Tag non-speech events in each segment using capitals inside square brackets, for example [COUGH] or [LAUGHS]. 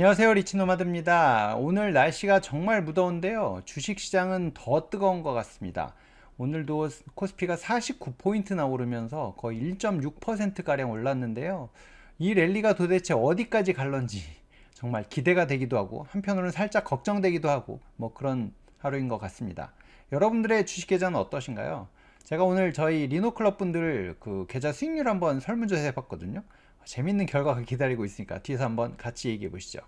안녕하세요 리치노마드입니다. 오늘 날씨가 정말 무더운데요. 주식시장은 더 뜨거운 것 같습니다. 오늘도 코스피가 49포인트나 오르면서 거의 1.6%가량 올랐는데요. 이 랠리가 도대체 어디까지 갈런지 정말 기대가 되기도 하고 한편으로는 살짝 걱정되기도 하고 뭐 그런 하루인 것 같습니다. 여러분들의 주식 계좌는 어떠신가요? 제가 오늘 저희 리노클럽 분들 그 계좌 수익률 한번 설문조사 해봤거든요. 재밌는 결과가 기다리고 있으니까 뒤에서 한번 같이 얘기해 보시죠.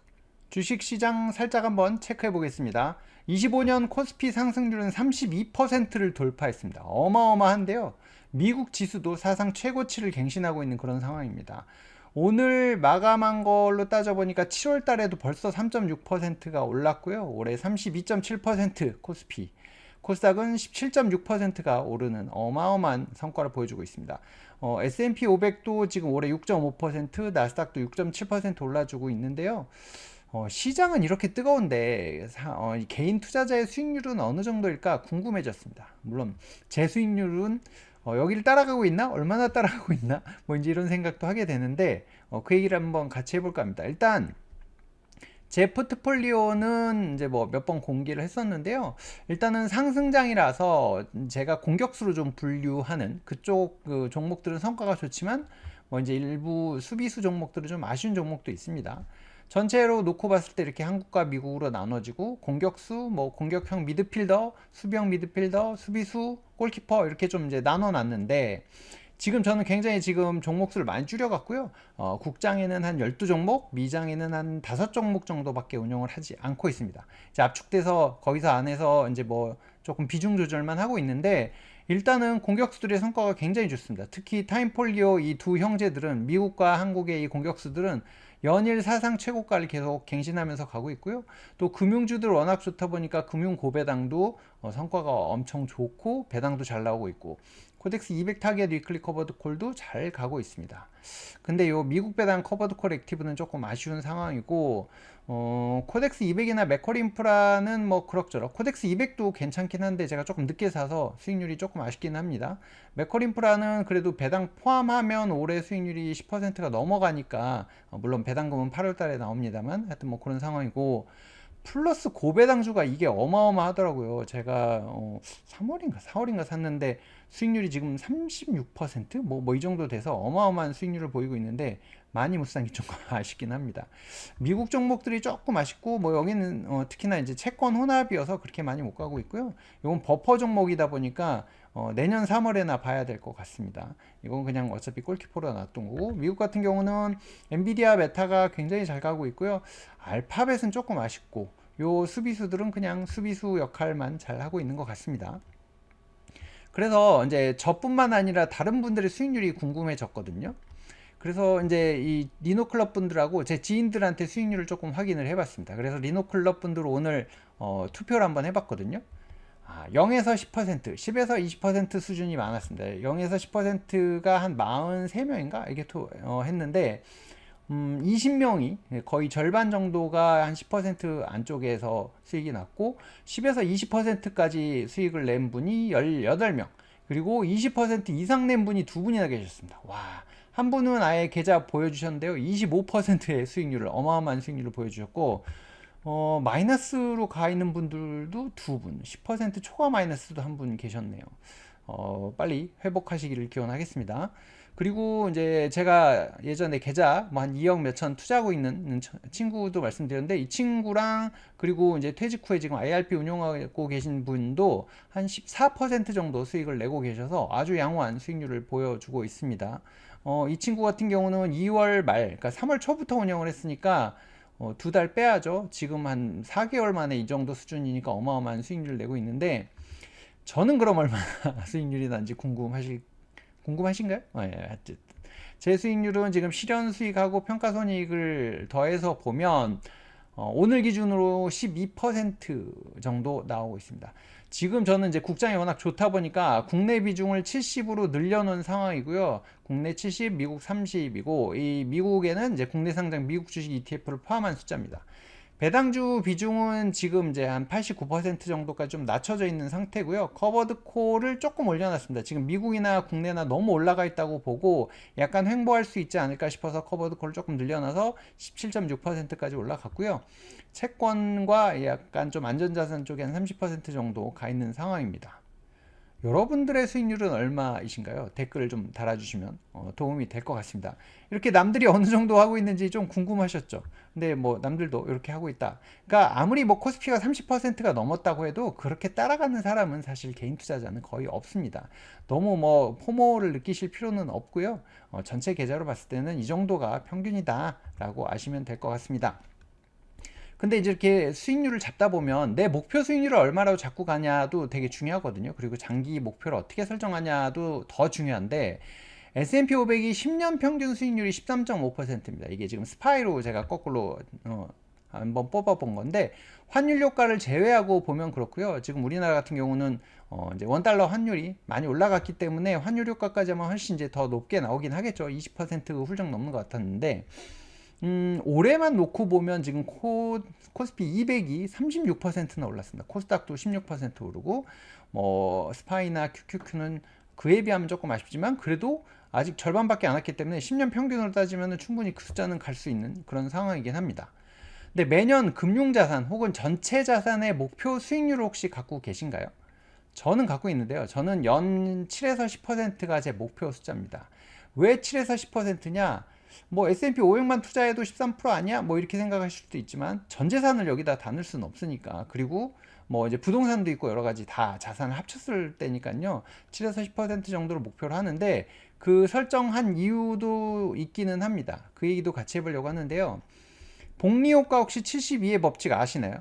주식 시장 살짝 한번 체크해 보겠습니다. 25년 코스피 상승률은 32%를 돌파했습니다. 어마어마한데요. 미국 지수도 사상 최고치를 갱신하고 있는 그런 상황입니다. 오늘 마감한 걸로 따져보니까 7월 달에도 벌써 3.6%가 올랐고요. 올해 32.7% 코스피. 코스닥은 17.6%가 오르는 어마어마한 성과를 보여주고 있습니다. 어, S&P 500도 지금 올해 6.5%, 나스닥도 6.7% 올라주고 있는데요. 어, 시장은 이렇게 뜨거운데 사, 어, 개인 투자자의 수익률은 어느 정도일까 궁금해졌습니다. 물론 제 수익률은 어, 여기를 따라가고 있나? 얼마나 따라가고 있나? 뭐 이제 이런 생각도 하게 되는데 어, 그 얘기를 한번 같이 해볼까 합니다. 일단 제 포트폴리오는 이제 뭐 몇 번 공개를 했었는데요. 일단은 상승장이라서 제가 공격수로 좀 분류하는 그쪽 그 종목들은 성과가 좋지만 뭐 이제 일부 수비수 종목들은 좀 아쉬운 종목도 있습니다. 전체로 놓고 봤을 때 이렇게 한국과 미국으로 나눠지고 공격수, 뭐 공격형 미드필더, 수비형 미드필더, 수비수, 골키퍼 이렇게 좀 이제 나눠 놨는데 지금 저는 굉장히 지금 종목수를 많이 줄여갔고요. 어, 국장에는 한 12종목, 미장에는 한 5종목 정도밖에 운영을 하지 않고 있습니다. 이제 압축돼서 거기서 안에서 이제 뭐 조금 비중 조절만 하고 있는데 일단은 공격수들의 성과가 굉장히 좋습니다. 특히 타임폴리오 이 두 형제들은 미국과 한국의 이 공격수들은 연일 사상 최고가를 계속 갱신하면서 가고 있고요. 또 금융주들 워낙 좋다 보니까 금융 고배당도 어, 성과가 엄청 좋고 배당도 잘 나오고 있고 코덱스 200 타겟 위클리 커버드 콜도 잘 가고 있습니다. 근데 요 미국 배당 커버드 콜 액티브는 조금 아쉬운 상황이고 어, 코덱스 200이나 맥컬 인프라는 뭐 그럭저럭 코덱스 200도 괜찮긴 한데 제가 조금 늦게 사서 수익률이 조금 아쉽긴 합니다. 맥컬 인프라는 그래도 배당 포함하면 올해 수익률이 10%가 넘어가니까 어, 물론 배당금은 8월 달에 나옵니다만 하여튼 뭐 그런 상황이고 플러스 고배당주가 이게 어마어마하더라고요. 제가 어, 3월인가 4월인가 샀는데 수익률이 지금 36%? 뭐, 뭐 이 정도 돼서 어마어마한 수익률을 보이고 있는데 많이 못 산 게 좀 [LAUGHS] 아쉽긴 합니다. 미국 종목들이 조금 아쉽고 뭐 여기는 어, 특히나 이제 채권 혼합이어서 그렇게 많이 못 가고 있고요. 이건 버퍼 종목이다 보니까 어, 내년 3월에나 봐야 될 것 같습니다. 이건 그냥 어차피 골키퍼로 놨던 거고 미국 같은 경우는 엔비디아 메타가 굉장히 잘 가고 있고요. 알파벳은 조금 아쉽고 요 수비수들은 그냥 수비수 역할만 잘 하고 있는 것 같습니다. 그래서 이제 저뿐만 아니라 다른 분들의 수익률이 궁금해졌거든요. 그래서 이제 이 리노 클럽 분들하고 제 지인들한테 수익률을 조금 확인을 해봤습니다. 그래서 리노 클럽 분들 오늘 어, 투표를 한번 해봤거든요. 아, 0에서 10%, 10에서 20% 수준이 많았습니다. 0에서 10%가 한 43명인가? 이게 토, 어, 했는데, 음, 20명이 거의 절반 정도가 한 10% 안쪽에서 수익이 났고 10에서 20%까지 수익을 낸 분이 18명 그리고 20% 이상 낸 분이 두 분이나 계셨습니다. 와. 한 분은 아예 계좌 보여주셨는데요. 25%의 수익률을 어마어마한 수익률을 보여주셨고 어, 마이너스로 가 있는 분들도 두 분, 10% 초과 마이너스도 한 분 계셨네요. 어, 빨리 회복하시기를 기원하겠습니다. 그리고 이제 제가 예전에 계좌 뭐 한 2억 몇천 투자하고 있는 친구도 말씀드렸는데 이 친구랑 그리고 이제 퇴직 후에 지금 IRP 운용하고 계신 분도 한 14% 정도 수익을 내고 계셔서 아주 양호한 수익률을 보여주고 있습니다. 어, 이 친구 같은 경우는 2월 말, 그러니까 3월 초부터 운영을 했으니까 어, 두 달 빼야죠. 지금 한 4개월 만에 이 정도 수준이니까 어마어마한 수익률을 내고 있는데 저는 그럼 얼마나 [LAUGHS] 수익률이 난지 궁금하실 궁금하신가요? 어, 예, 어쨌든 제 수익률은 지금 실현 수익하고 평가 손익을 더해서 보면 어, 오늘 기준으로 12% 정도 나오고 있습니다. 지금 저는 이제 국장이 워낙 좋다 보니까 국내 비중을 70으로 늘려놓은 상황이고요. 국내 70, 미국 30이고 이 미국에는 이제 국내 상장 미국 주식 ETF를 포함한 숫자입니다. 배당주 비중은 지금 이제 한 89% 정도까지 좀 낮춰져 있는 상태고요. 커버드 콜을 조금 올려놨습니다. 지금 미국이나 국내나 너무 올라가 있다고 보고 약간 횡보할 수 있지 않을까 싶어서 커버드 콜을 조금 늘려놔서 17.6%까지 올라갔고요. 채권과 약간 좀 안전자산 쪽에 한 30% 정도 가 있는 상황입니다. 여러분들의 수익률은 얼마이신가요? 댓글을 좀 달아주시면 어, 도움이 될 것 같습니다. 이렇게 남들이 [LAUGHS] 어느 정도 하고 있는지 좀 궁금하셨죠? 근데 뭐 남들도 이렇게 하고 있다. 그러니까 아무리 뭐 코스피가 30%가 넘었다고 해도 그렇게 따라가는 사람은 사실 개인 투자자는 거의 없습니다. 너무 뭐 포모를 느끼실 필요는 없고요. 어, 전체 계좌로 봤을 때는 이 정도가 평균이다라고 아시면 될 것 같습니다. 근데 이제 이렇게 수익률을 잡다 보면 내 목표 수익률을 얼마라고 잡고 가냐도 되게 중요하거든요. 그리고 장기 목표를 어떻게 설정하냐도 더 중요한데 S&P 500이 10년 평균 수익률이 13.5%입니다. 이게 지금 스파이로 제가 거꾸로 어, 한번 뽑아본 건데 환율 효과를 제외하고 보면 그렇고요. 지금 우리나라 같은 경우는 어 이제 원 달러 환율이 많이 올라갔기 때문에 환율 효과까지 하면 훨씬 이제 더 높게 나오긴 하겠죠. 20% 훌쩍 넘는 것 같았는데 음, 올해만 놓고 보면 지금 코, 코스피 200이 36%나 올랐습니다. 코스닥도 16% 오르고 뭐 스파이나 QQQ는 그에 비하면 조금 아쉽지만 그래도 아직 절반밖에 안 왔기 때문에 10년 평균으로 따지면 충분히 그 숫자는 갈 수 있는 그런 상황이긴 합니다. 근데 매년 금융자산 혹은 전체 자산의 목표 수익률을 혹시 갖고 계신가요? 저는 갖고 있는데요. 저는 연 7에서 10%가 제 목표 숫자입니다. 왜 7에서 10%냐? 뭐 S&P 500만 투자해도 13% 아니야? 뭐 이렇게 생각하실 수도 있지만 전 재산을 여기다 다 넣을 수는 없으니까. 그리고 뭐 이제 부동산도 있고 여러 가지 다 자산을 합쳤을 때니까요. 7에서 10% 정도로 목표를 하는데 그 설정한 이유도 있기는 합니다. 그 얘기도 같이 해보려고 하는데요. 복리효과 혹시 72의 법칙 아시나요?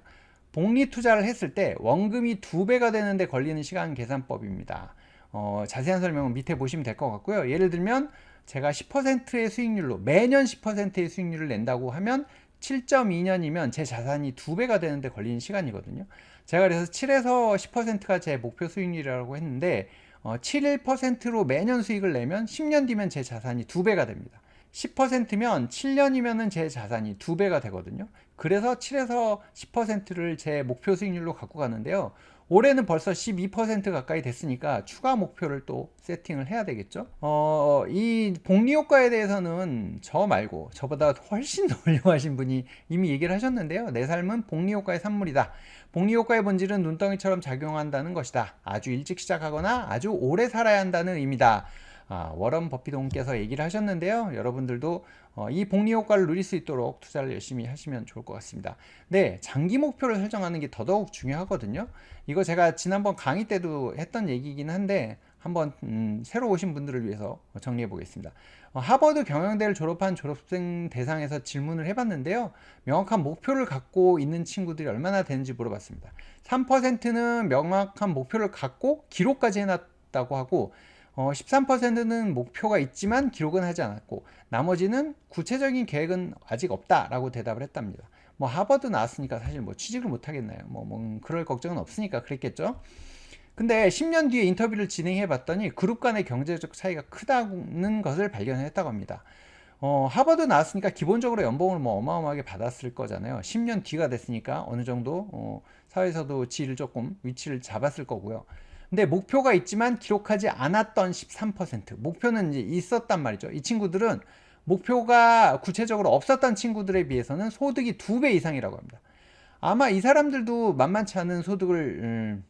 복리 투자를 했을 때 원금이 두 배가 되는데 걸리는 시간 계산법입니다. 어, 자세한 설명은 밑에 보시면 될 것 같고요. 예를 들면 제가 10%의 수익률로 매년 10%의 수익률을 낸다고 하면 7.2년이면 제 자산이 두 배가 되는데 걸리는 시간이거든요. 제가 그래서 7에서 10%가 제 목표 수익률이라고 했는데 어, 7%로 매년 수익을 내면 10년 뒤면 제 자산이 두 배가 됩니다. 10%면 7년이면은 제 자산이 두 배가 되거든요. 그래서 7에서 10%를 제 목표 수익률로 갖고 가는데요. 올해는 벌써 12% 가까이 됐으니까 추가 목표를 또 세팅을 해야 되겠죠. 어, 이 복리 효과에 대해서는 저 말고 저보다 훨씬 [LAUGHS] 더 훌륭하신 분이 이미 얘기를 하셨는데요. 내 삶은 복리 효과의 산물이다. 복리 효과의 본질은 눈덩이처럼 작용한다는 것이다. 아주 일찍 시작하거나 아주 오래 살아야 한다는 의미다. 아, 워런 버피동께서 얘기를 하셨는데요. 여러분들도 어, 이 복리 효과를 누릴 수 있도록 투자를 열심히 하시면 좋을 것 같습니다. 네, 장기 목표를 설정하는 게 더더욱 중요하거든요. 이거 제가 지난번 강의 때도 했던 얘기이긴 한데 한번 음, 새로 오신 분들을 위해서 정리해 보겠습니다. 어, 하버드 경영대를 졸업한 졸업생 대상에서 질문을 해봤는데요. 명확한 목표를 갖고 있는 친구들이 얼마나 되는지 물어봤습니다. 3%는 명확한 목표를 갖고 기록까지 해놨다고 하고 어, 13%는 목표가 있지만 기록은 하지 않았고 나머지는 구체적인 계획은 아직 없다라고 대답을 했답니다. 뭐 하버드 나왔으니까 사실 뭐 취직을 못 하겠나요? 뭐, 뭐 그럴 걱정은 없으니까 그랬겠죠. 근데 10년 뒤에 인터뷰를 진행해 봤더니 그룹 간의 경제적 차이가 크다는 것을 발견했다고 합니다. 어, 하버드 나왔으니까 기본적으로 연봉을 뭐 어마어마하게 받았을 거잖아요. 10년 뒤가 됐으니까 어느 정도 어, 사회에서도 지위를 조금 위치를 잡았을 거고요. 근데 목표가 있지만 기록하지 않았던 13% 목표는 이제 있었단 말이죠. 이 친구들은 목표가 구체적으로 없었던 친구들에 비해서는 소득이 두 배 이상이라고 합니다. 아마 이 사람들도 만만치 않은 소득을 음,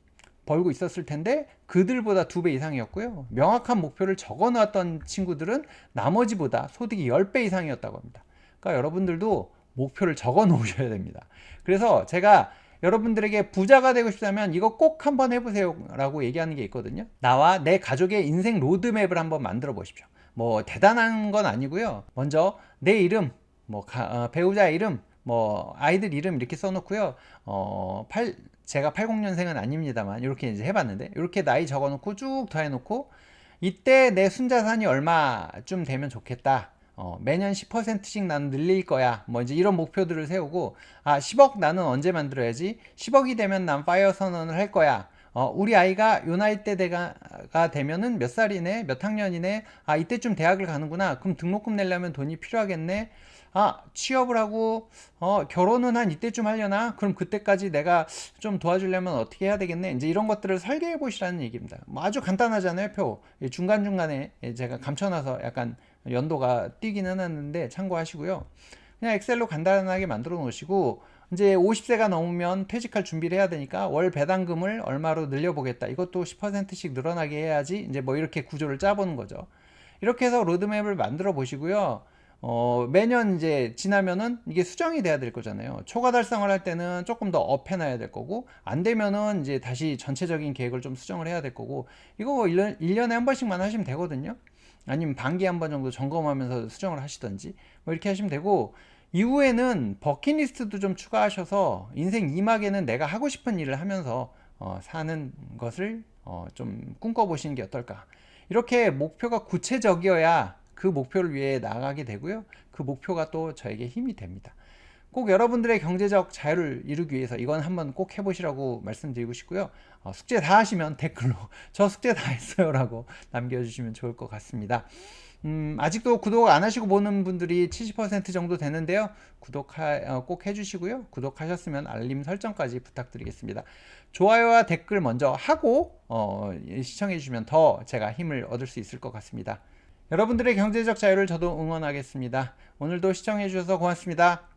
벌고 있었을 텐데 그들보다 두 배 이상이었고요. 명확한 목표를 적어 놨던 친구들은 나머지보다 소득이 10배 이상이었다고 합니다. 그러니까 여러분들도 목표를 적어 놓으셔야 됩니다. 그래서 제가 여러분들에게 부자가 되고 싶다면 이거 꼭 한번 해보세요 라고 얘기하는 게 있거든요. 나와 내 가족의 인생 로드맵을 한번 만들어 보십시오. 뭐 대단한 건 아니고요. 먼저 내 이름, 뭐 가, 어, 배우자 이름, 뭐 아이들 이름 이렇게 써놓고요. 어, 8, 제가 80년생은 아닙니다만 이렇게 이제 해봤는데 이렇게 나이 적어놓고 쭉 더해놓고 이때 내 순자산이 얼마쯤 되면 좋겠다. 어, 매년 10%씩 나는 늘릴 거야. 뭐 이제 이런 목표들을 세우고 아 10억 나는 언제 만들어야지? 10억이 되면 난 파이어 선언을 할 거야. 어, 우리 아이가 요 나이 때 대가 가 되면은 몇 살이네, 몇 학년이네, 아, 이때쯤 대학을 가는구나. 그럼 등록금 내려면 돈이 필요하겠네. 아, 취업을 하고, 어, 결혼은 한 이때쯤 하려나? 그럼 그때까지 내가 좀 도와주려면 어떻게 해야 되겠네? 이제 이런 것들을 설계해 보시라는 얘기입니다. 뭐 아주 간단하잖아요, 표. 예, 중간중간에 예, 제가 감춰놔서 약간 연도가 띄기는 하는데 참고하시고요. 그냥 엑셀로 간단하게 만들어 놓으시고, 이제 50세가 넘으면 퇴직할 준비를 해야 되니까 월 배당금을 얼마로 늘려보겠다. 이것도 10%씩 늘어나게 해야지 이제 뭐 이렇게 구조를 짜보는 거죠. 이렇게 해서 로드맵을 만들어 보시고요. 어, 매년 이제 지나면은 이게 수정이 돼야 될 거잖아요. 초과 달성을 할 때는 조금 더 업해놔야 될 거고, 안 되면은 이제 다시 전체적인 계획을 좀 수정을 해야 될 거고, 이거 뭐 1년, 1년에 한 번씩만 하시면 되거든요. 아니면 반기에 한번 정도 점검하면서 수정을 하시던지, 뭐 이렇게 하시면 되고, 이후에는 버킷리스트도 좀 추가하셔서 인생 2막에는 내가 하고 싶은 일을 하면서 어, 사는 것을 어, 좀 꿈꿔보시는 게 어떨까. 이렇게 목표가 구체적이어야 그 목표를 위해 나가게 되고요. 그 목표가 또 저에게 힘이 됩니다. 꼭 여러분들의 경제적 자유를 이루기 위해서 이건 한번 꼭 해보시라고 말씀드리고 싶고요. 어, 숙제 다 하시면 댓글로 [LAUGHS] 저 숙제 다 했어요라고 남겨주시면 좋을 것 같습니다. 음, 아직도 구독 안 하시고 보는 분들이 70% 정도 되는데요. 구독 어, 꼭 해주시고요. 구독하셨으면 알림 설정까지 부탁드리겠습니다. 좋아요와 댓글 먼저 하고 어, 시청해 주시면 더 제가 힘을 얻을 수 있을 것 같습니다. 여러분들의 경제적 자유를 저도 응원하겠습니다. 오늘도 시청해 주셔서 고맙습니다.